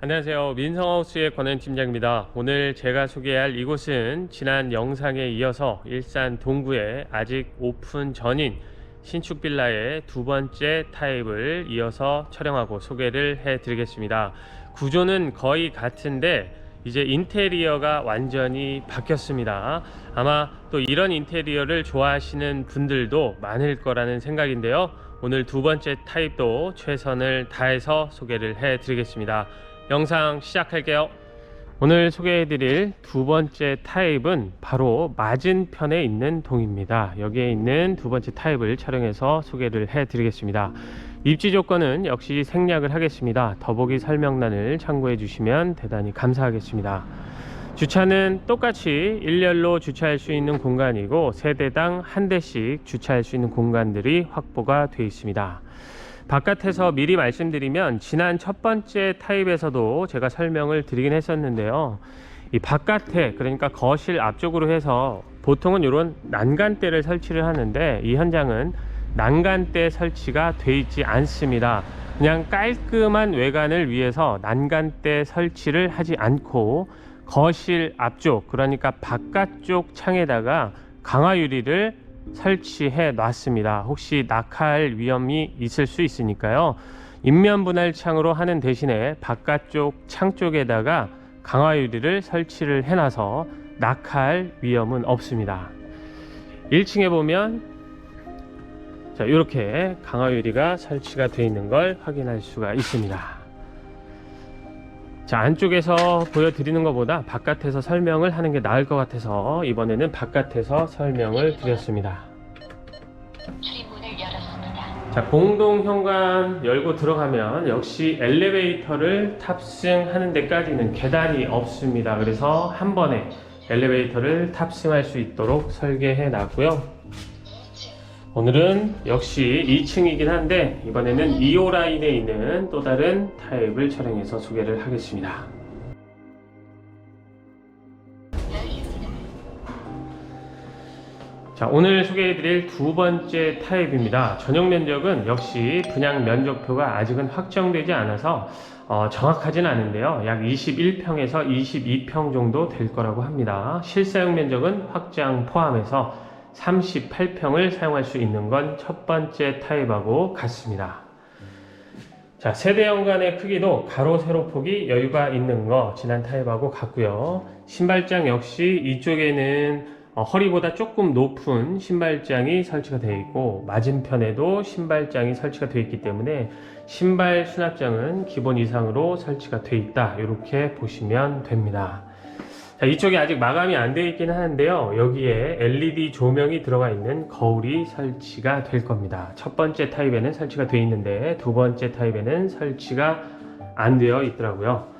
안녕하세요. 민성하우스의 권현 팀장입니다. 오늘 제가 소개할 이곳은 지난 영상에 이어서 일산 동구에 아직 오픈 전인 신축 빌라의 두 번째 타입을 이어서 촬영하고 소개를 해 드리겠습니다. 구조는 거의 같은데 이제 인테리어가 완전히 바뀌었습니다. 아마 또 이런 인테리어를 좋아하시는 분들도 많을 거라는 생각인데요. 오늘 두 번째 타입도 최선을 다해서 소개를 해 드리겠습니다. 영상 시작할게요. 오늘 소개해드릴 두 번째 타입은 바로 맞은편에 있는 동입니다. 여기에 있는 두 번째 타입을 촬영해서 소개를 해드리겠습니다. 입지 조건은 역시 생략을 하겠습니다. 더보기 설명란을 참고해 주시면 대단히 감사하겠습니다. 주차는 똑같이 일렬로 주차할 수 있는 공간이고 세대당 한 대씩 주차할 수 있는 공간들이 확보가 되어 있습니다. 바깥에서 미리 말씀드리면 지난 첫 번째 타입에서도 제가 설명을 드리긴 했었는데요. 이 바깥에 그러니까 거실 앞쪽으로 해서 보통은 이런 난간대를 설치를 하는데 이 현장은 난간대 설치가 돼 있지 않습니다. 그냥 깔끔한 외관을 위해서 난간대 설치를 하지 않고 거실 앞쪽 그러니까 바깥쪽 창에다가 강화 유리를 설치해 놨습니다. 혹시 낙하할 위험이 있을 수 있으니까요. 인면 분할 창으로 하는 대신에 바깥쪽 창 쪽에다가 강화 유리를 설치를 해놔서 낙하할 위험은 없습니다. 1층에 보면 자 이렇게 강화 유리가 설치가 되어 있는 걸 확인할 수가 있습니다. 자 안쪽에서 보여드리는 것보다 바깥에서 설명을 하는 게 나을 것 같아서 이번에는 바깥에서 설명을 드렸습니다. 자 공동 현관 열고 들어가면 역시 엘리베이터를 탑승하는 데까지는 계단이 없습니다. 그래서 한 번에 엘리베이터를 탑승할 수 있도록 설계해 놨고요. 오늘은 역시 2층이긴 한데 이번에는 2호 라인에 있는 또 다른 타입을 촬영해서 소개를 하겠습니다. 자, 오늘 소개해드릴 두 번째 타입입니다. 전용 면적은 역시 분양 면적표가 아직은 확정되지 않아서 어, 정확하진 않은데요. 약 21평에서 22평 정도 될 거라고 합니다. 실사용 면적은 확장 포함해서 38평을 사용할 수 있는 건 첫 번째 타입하고 같습니다. 자, 세대 연간의 크기도 가로 세로 폭이 여유가 있는 거 지난 타입하고 같고요. 신발장 역시 이쪽에는 어, 허리보다 조금 높은 신발장이 설치가 되어 있고 맞은편에도 신발장이 설치가 되어 있기 때문에 신발 수납장은 기본 이상으로 설치가 되어 있다 이렇게 보시면 됩니다. 자, 이쪽이 아직 마감이 안 되어 있긴 하는데요. 여기에 LED 조명이 들어가 있는 거울이 설치가 될 겁니다. 첫 번째 타입에는 설치가 되어 있는데 두 번째 타입에는 설치가 안 되어 있더라고요.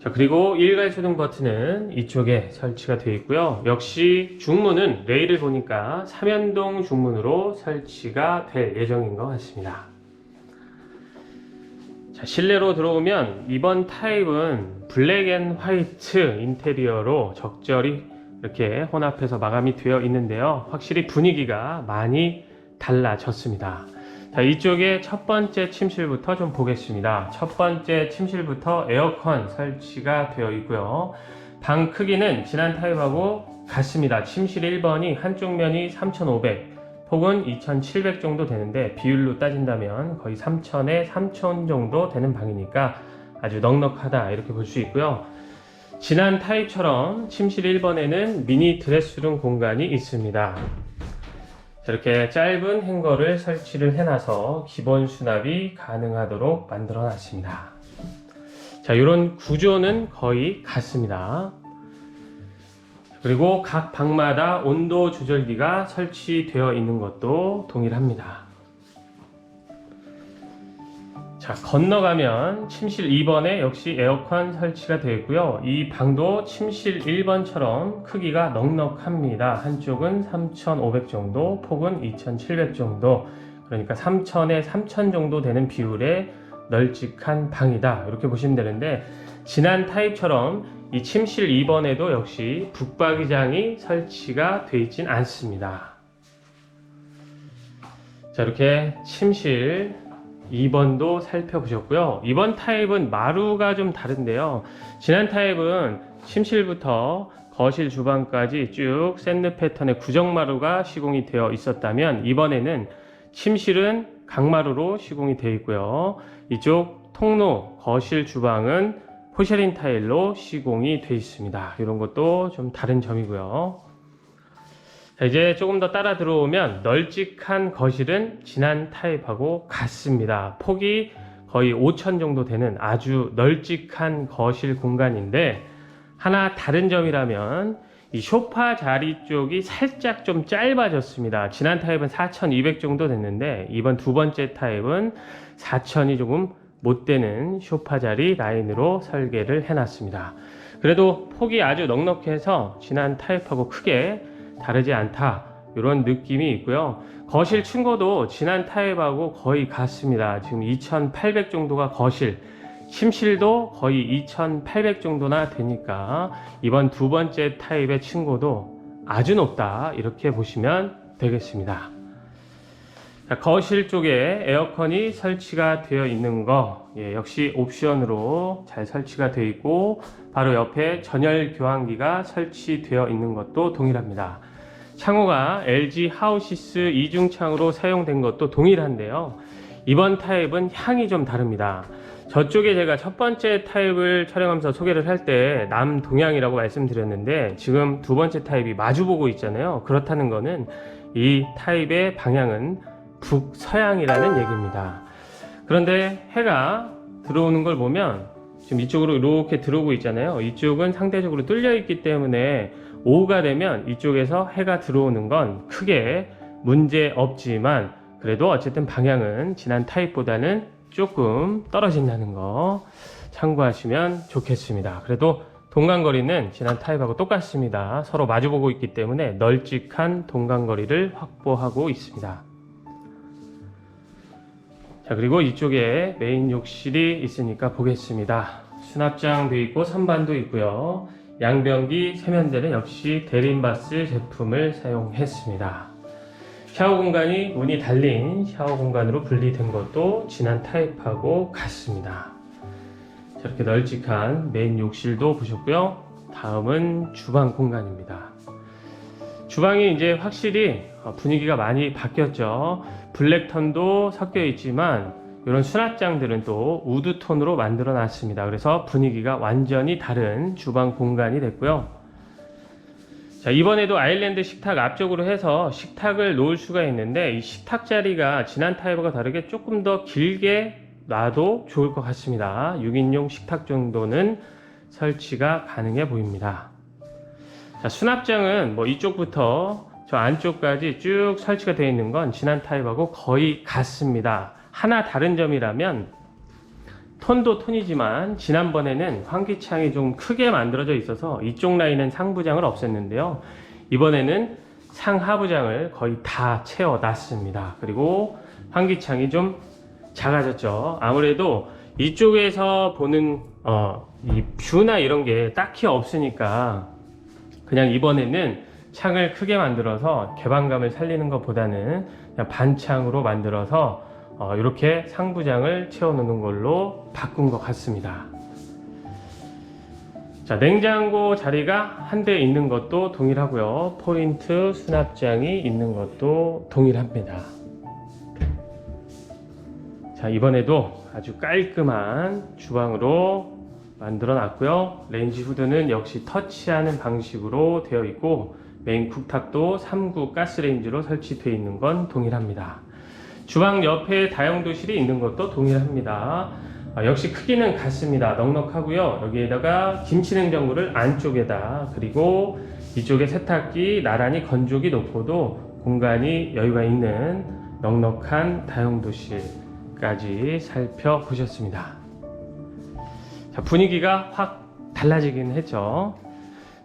자, 그리고 일괄 소등 버튼은 이쪽에 설치가 되어 있고요. 역시 중문은 레일을 보니까 삼연동 중문으로 설치가 될 예정인 것 같습니다. 자, 실내로 들어오면 이번 타입은 블랙 앤 화이트 인테리어로 적절히 이렇게 혼합해서 마감이 되어 있는데요. 확실히 분위기가 많이 달라졌습니다. 자, 이쪽에 첫 번째 침실부터 좀 보겠습니다. 첫 번째 침실부터 에어컨 설치가 되어 있고요. 방 크기는 지난 타입하고 같습니다. 침실 1번이 한쪽 면이 3,500, 폭은 2,700 정도 되는데 비율로 따진다면 거의 3,000에 3,000 정도 되는 방이니까 아주 넉넉하다 이렇게 볼 수 있고요. 지난 타입처럼 침실 1번에는 미니 드레스룸 공간이 있습니다. 이렇게 짧은 행거를 설치를 해놔서 기본 수납이 가능하도록 만들어 놨습니다. 자, 이런 구조는 거의 같습니다. 그리고 각 방마다 온도 조절기가 설치되어 있는 것도 동일합니다. 자, 건너가면 침실 2번에 역시 에어컨 설치가 되어 있고요. 이 방도 침실 1번처럼 크기가 넉넉합니다. 한쪽은 3,500 정도, 폭은 2,700 정도. 그러니까 3,000에 3,000 정도 되는 비율의 널찍한 방이다. 이렇게 보시면 되는데 지난 타입처럼 이 침실 2번에도 역시 북박이장이 설치가 되어 있진 않습니다. 자, 이렇게 침실 2번도 살펴보셨고요. 이번 타입은 마루가 좀 다른데요. 지난 타입은 침실부터 거실 주방까지 쭉 샌드 패턴의 구정마루가 시공이 되어 있었다면 이번에는 침실은 강마루로 시공이 되어 있고요. 이쪽 통로, 거실 주방은 포셔린 타일로 시공이 되어 있습니다. 이런 것도 좀 다른 점이고요. 자, 이제 조금 더 따라 들어오면 널찍한 거실은 지난 타입하고 같습니다. 폭이 거의 5천 정도 되는 아주 널찍한 거실 공간인데 하나 다른 점이라면 이 소파 자리 쪽이 살짝 좀 짧아졌습니다. 지난 타입은 4,200 정도 됐는데 이번 두 번째 타입은 4,000이 조금 못 되는 소파 자리 라인으로 설계를 해놨습니다. 그래도 폭이 아주 넉넉해서 지난 타입하고 크게 다르지 않다 이런 느낌이 있고요. 거실 층고도 지난 타입하고 거의 같습니다. 지금 2,800 정도가 거실, 침실도 거의 2,800 정도나 되니까 이번 두 번째 타입의 층고도 아주 높다 이렇게 보시면 되겠습니다. 자, 거실 쪽에 에어컨이 설치가 되어 있는 거 예, 역시 옵션으로 잘 설치가 되어 있고 바로 옆에 전열 교환기가 설치되어 있는 것도 동일합니다. 창호가 LG 하우시스 이중 창으로 사용된 것도 동일한데요. 이번 타입은 향이 좀 다릅니다. 저쪽에 제가 첫 번째 타입을 촬영하면서 소개를 할 때 남동향이라고 말씀드렸는데 지금 두 번째 타입이 마주보고 있잖아요. 그렇다는 거는 이 타입의 방향은 북서향이라는 얘기입니다. 그런데 해가 들어오는 걸 보면 지금 이쪽으로 이렇게 들어오고 있잖아요. 이쪽은 상대적으로 뚫려 있기 때문에 오후가 되면 이쪽에서 해가 들어오는 건 크게 문제 없지만 그래도 어쨌든 방향은 지난 타입보다는 조금 떨어진다는 거 참고하시면 좋겠습니다. 그래도 동간거리는 지난 타입하고 똑같습니다. 서로 마주보고 있기 때문에 널찍한 동간거리를 확보하고 있습니다. 자 그리고 이쪽에 메인 욕실이 있으니까 보겠습니다. 수납장 되어 있고 선반도 있고요. 양변기 세면대는 역시 데린바스 제품을 사용했습니다. 샤워 공간이 문이 달린 샤워 공간으로 분리된 것도 지난 타입하고 같습니다. 저렇게 널찍한 메인 욕실도 보셨고요. 다음은 주방 공간입니다. 주방이 이제 확실히 어, 분위기가 많이 바뀌었죠. 블랙턴도 섞여 있지만 이런 수납장들은 또 우드톤으로 만들어 놨습니다. 그래서 분위기가 완전히 다른 주방 공간이 됐고요. 자, 이번에도 아일랜드 식탁 앞쪽으로 해서 식탁을 놓을 수가 있는데 이 식탁 자리가 지난 타입과 다르게 조금 더 길게 놔도 좋을 것 같습니다. 6인용 식탁 정도는 설치가 가능해 보입니다. 자, 수납장은 뭐 이쪽부터 저 안쪽까지 쭉 설치가 되어 있는 건 지난 타입하고 거의 같습니다. 하나 다른 점이라면 톤도 톤이지만 지난번에는 환기창이 좀 크게 만들어져 있어서 이쪽 라인은 상부장을 없앴는데요. 이번에는 상하부장을 거의 다 채워놨습니다. 그리고 환기창이 좀 작아졌죠. 아무래도 이쪽에서 보는 어, 이 뷰나 이런 게 딱히 없으니까 그냥 이번에는 창을 크게 만들어서 개방감을 살리는 것보다는 그냥 반창으로 만들어서 어, 이렇게 상부장을 채워놓는 걸로 바꾼 것 같습니다. 자, 냉장고 자리가 한 대 있는 것도 동일하고요. 포인트 수납장이 있는 것도 동일합니다. 자, 이번에도 아주 깔끔한 주방으로 만들어 놨고요. 레인지 후드는 역시 터치하는 방식으로 되어 있고 메인 쿡탑도 3구 가스레인지로 설치되어 있는 건 동일합니다. 주방 옆에 다용도실이 있는 것도 동일합니다. 아, 역시 크기는 같습니다. 넉넉하고요. 여기에다가 김치냉장고를 안쪽에다 그리고 이쪽에 세탁기 나란히 건조기 놓고도 공간이 여유가 있는 넉넉한 다용도실까지 살펴보셨습니다. 자, 분위기가 확 달라지긴 했죠.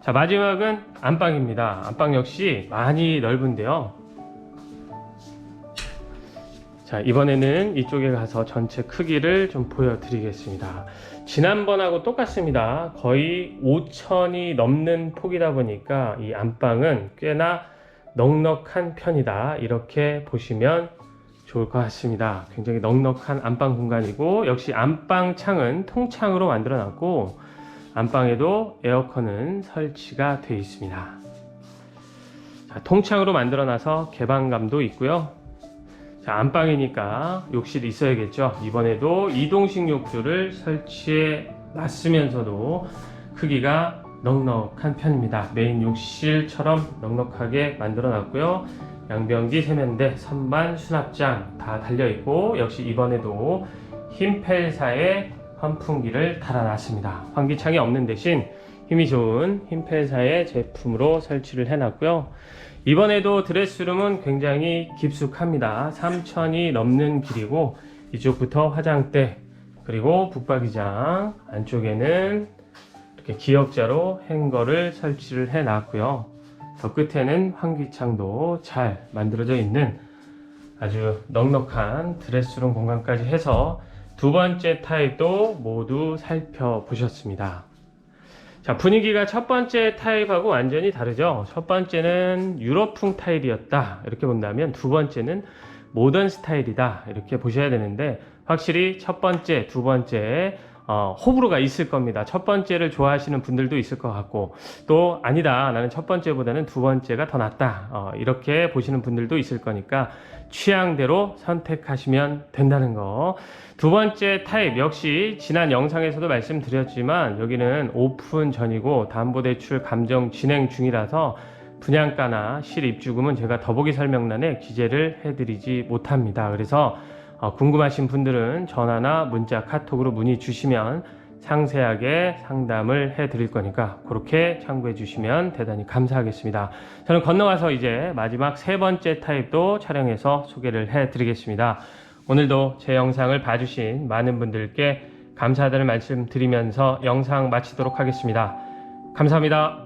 자, 마지막은 안방입니다. 안방 역시 많이 넓은데요. 자, 이번에는 이쪽에 가서 전체 크기를 좀 보여드리겠습니다. 지난번하고 똑같습니다. 거의 5천이 넘는 폭이다 보니까 이 안방은 꽤나 넉넉한 편이다. 이렇게 보시면 좋을 것 같습니다. 굉장히 넉넉한 안방 공간이고 역시 안방 창은 통창으로 만들어 놨고 안방에도 에어컨은 설치가 되어 있습니다. 자, 통창으로 만들어 놔서 개방감도 있고요. 자, 안방이니까 욕실이 있어야겠죠. 이번에도 이동식 욕조를 설치해 놨으면서도 크기가 넉넉한 편입니다. 메인 욕실처럼 넉넉하게 만들어 놨고요. 양변기, 세면대, 선반, 수납장 다 달려 있고 역시 이번에도 힘펠사의 환풍기를 달아놨습니다. 환기창이 없는 대신 힘이 좋은 힘펠사의 제품으로 설치를 해놨고요. 이번에도 드레스룸은 굉장히 깊숙합니다. 3천이 넘는 길이고 이쪽부터 화장대 그리고 붙박이장 안쪽에는 이렇게 기역자로 행거를 설치를 해 놨고요. 저 끝에는 환기창도 잘 만들어져 있는 아주 넉넉한 드레스룸 공간까지 해서 두 번째 타입도 모두 살펴보셨습니다. 자, 분위기가 첫 번째 타입하고 완전히 다르죠. 첫 번째는 유럽풍 타입이었다. 이렇게 본다면 두 번째는 모던 스타일이다. 이렇게 보셔야 되는데 확실히 첫 번째, 두 번째 어, 호불호가 있을 겁니다. 첫 번째를 좋아하시는 분들도 있을 것 같고 또 아니다. 나는 첫 번째보다는 두 번째가 더 낫다. 어, 이렇게 보시는 분들도 있을 거니까 취향대로 선택하시면 된다는 거. 두 번째 타입 역시 지난 영상에서도 말씀드렸지만 여기는 오픈 전이고 담보대출 감정 진행 중이라서 분양가나 실입주금은 제가 더보기 설명란에 기재를 해드리지 못합니다. 그래서 어, 궁금하신 분들은 전화나 문자, 카톡으로 문의 주시면 상세하게 상담을 해 드릴 거니까 그렇게 참고해 주시면 대단히 감사하겠습니다. 저는 건너가서 이제 마지막 세 번째 타입도 촬영해서 소개를 해 드리겠습니다. 오늘도 제 영상을 봐주신 많은 분들께 감사하다는 말씀 드리면서 영상 마치도록 하겠습니다. 감사합니다.